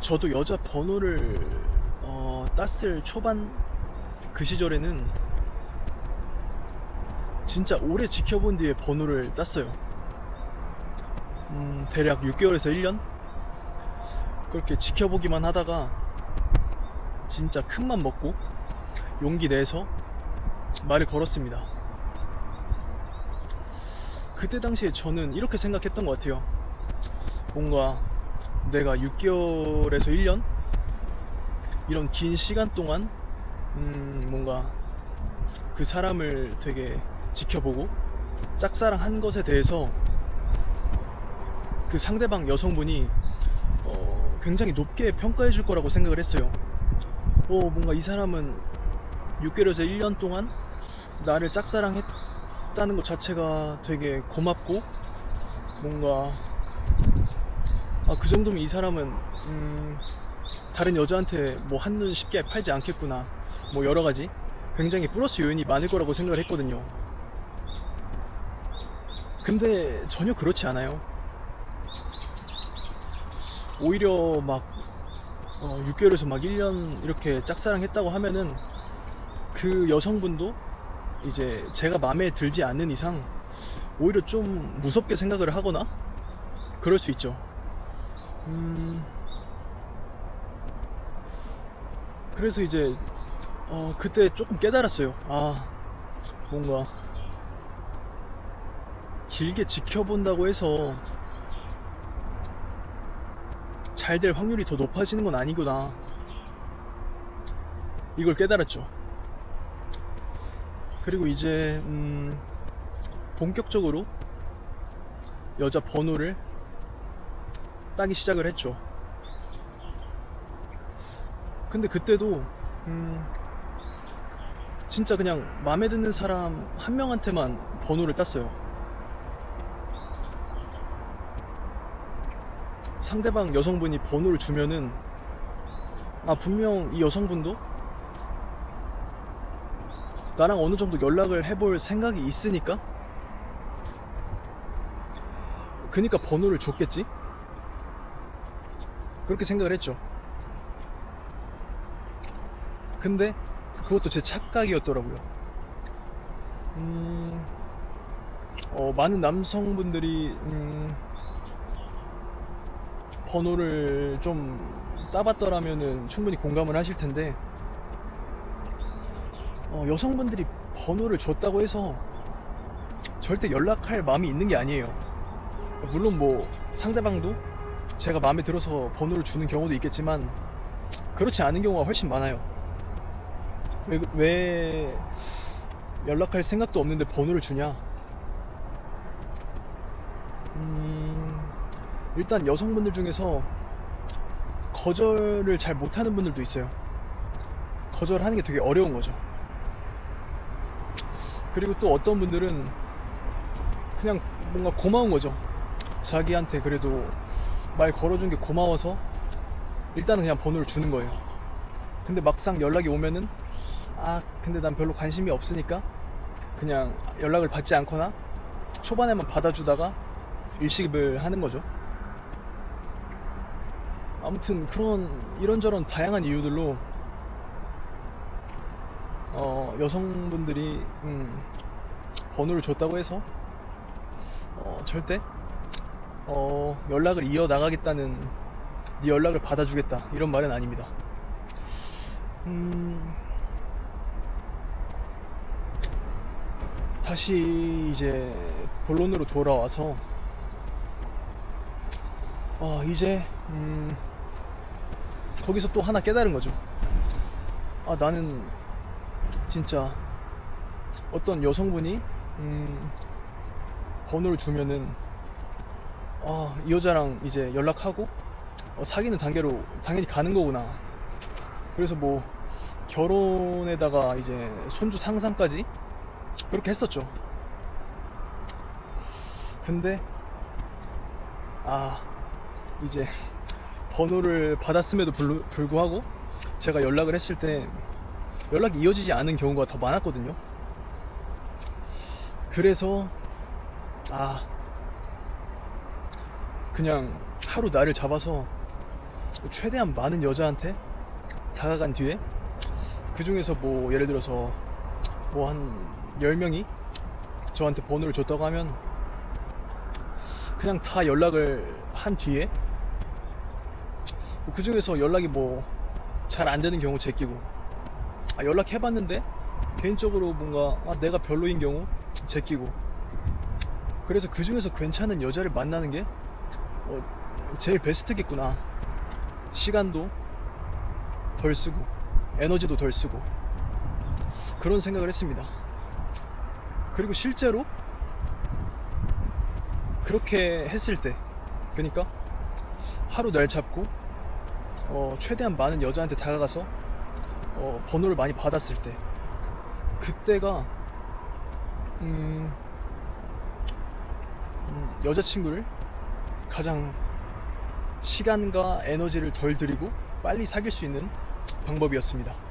저도 여자 번호를 어, 땄을 초반 그 시절에는 진짜 오래 지켜본 뒤에 번호를 땄어요. 음, 대략 6개월에서 1년? 그렇게 지켜보기만 하다가 진짜 큰맘 먹고 용기 내서 말을 걸었습니다. 그때 당시에 저는 이렇게 생각했던 것 같아요. 뭔가 내가 6개월에서 1년 이런 긴 시간 동안 음 뭔가 그 사람을 되게 지켜보고 짝사랑한 것에 대해서 그 상대방 여성분이 어, 굉장히 높게 평가해 줄 거라고 생각을 했어요. 어, 뭔가 이 사람은 6개월에서 1년 동안 나를 짝사랑했다는 것 자체가 되게 고맙고 뭔가 아, 그 정도면 이 사람은 음, 다른 여자한테 뭐 한눈 쉽게 팔지 않겠구나 뭐 여러 가지 굉장히 플러스 요인이 많을 거라고 생각을 했거든요. 근데 전혀 그렇지 않아요. 오히려 막 어, 6개월에서 막 1년 이렇게 짝사랑했다고 하면은 그 여성분도 이제 제가 마음에 들지 않는 이상 오히려 좀 무섭게 생각을 하거나 그럴 수 있죠. 음, 그래서 이제 어, 그때 조금 깨달았어요. 아, 뭔가 길게 지켜본다고 해서 잘 될 확률이 더 높아지는 건 아니구나. 이걸 깨달았죠. 그리고 이제 음, 본격적으로 여자 번호를 따기 시작을 했죠. 근데 그때도 음, 진짜 그냥 마음에 드는 사람 한 명한테만 번호를 땄어요. 상대방 여성분이 번호를 주면은 아 분명 이 여성분도 나랑 어느 정도 연락을 해볼 생각이 있으니까 그니까 번호를 줬겠지 그렇게 생각을 했죠 근데 그것도 제 착각이었더라고요 음, 어, 많은 남성분들이 음, 번호를 좀 따봤더라면은 충분히 공감을 하실 텐데 어, 여성분들이 번호를 줬다고 해서 절대 연락할 마음이 있는 게 아니에요. 물론 뭐 상대방도 제가 마음에 들어서 번호를 주는 경우도 있겠지만 그렇지 않은 경우가 훨씬 많아요. 왜, 왜 연락할 생각도 없는데 번호를 주냐? 음, 일단 여성분들 중에서 거절을 잘 못하는 분들도 있어요. 거절하는 게 되게 어려운 거죠. 그리고 또 어떤 분들은 그냥 뭔가 고마운 거죠. 자기한테 그래도 말 걸어준 게 고마워서 일단은 그냥 번호를 주는 거예요. 근데 막상 연락이 오면은 아 근데 난 별로 관심이 없으니까 그냥 연락을 받지 않거나 초반에만 받아주다가 일식을 하는 거죠. 아무튼 그런 이런저런 다양한 이유들로 어, 여성분들이 음, 번호를 줬다고 해서 어, 절대 어, 연락을 이어 나가겠다는 네 연락을 받아주겠다 이런 말은 아닙니다. 음, 다시 이제 본론으로 돌아와서 어, 이제 음, 거기서 또 하나 깨달은 거죠. 아 나는 진짜 어떤 여성분이 음, 번호를 주면은 아, 이 여자랑 이제 연락하고 어, 사귀는 단계로 당연히 가는 거구나. 그래서 뭐 결혼에다가 이제 손주 상상까지 그렇게 했었죠. 근데 아 이제 번호를 받았음에도 불- 불구하고 제가 연락을 했을 때 연락이 이어지지 않은 경우가 더 많았거든요. 그래서 아 그냥 하루 날을 잡아서 최대한 많은 여자한테 다가간 뒤에 그 중에서 뭐 예를 들어서 뭐 한 10명이 저한테 번호를 줬다고 하면 그냥 다 연락을 한 뒤에 그 중에서 연락이 뭐 잘 안 되는 경우 제끼고 아, 연락해봤는데 개인적으로 뭔가 아, 내가 별로인 경우 제끼고 그래서 그 중에서 괜찮은 여자를 만나는 게 어, 제일 베스트겠구나. 시간도 덜 쓰고 에너지도 덜 쓰고 그런 생각을 했습니다. 그리고 실제로 그렇게 했을 때 그러니까 하루 날 잡고 어, 최대한 많은 여자한테 다가가서 어, 번호를 많이 받았을 때 그때가 음, 음, 여자친구를 가장 시간과 에너지를 덜 들이고 빨리 사귈 수 있는 방법이었습니다.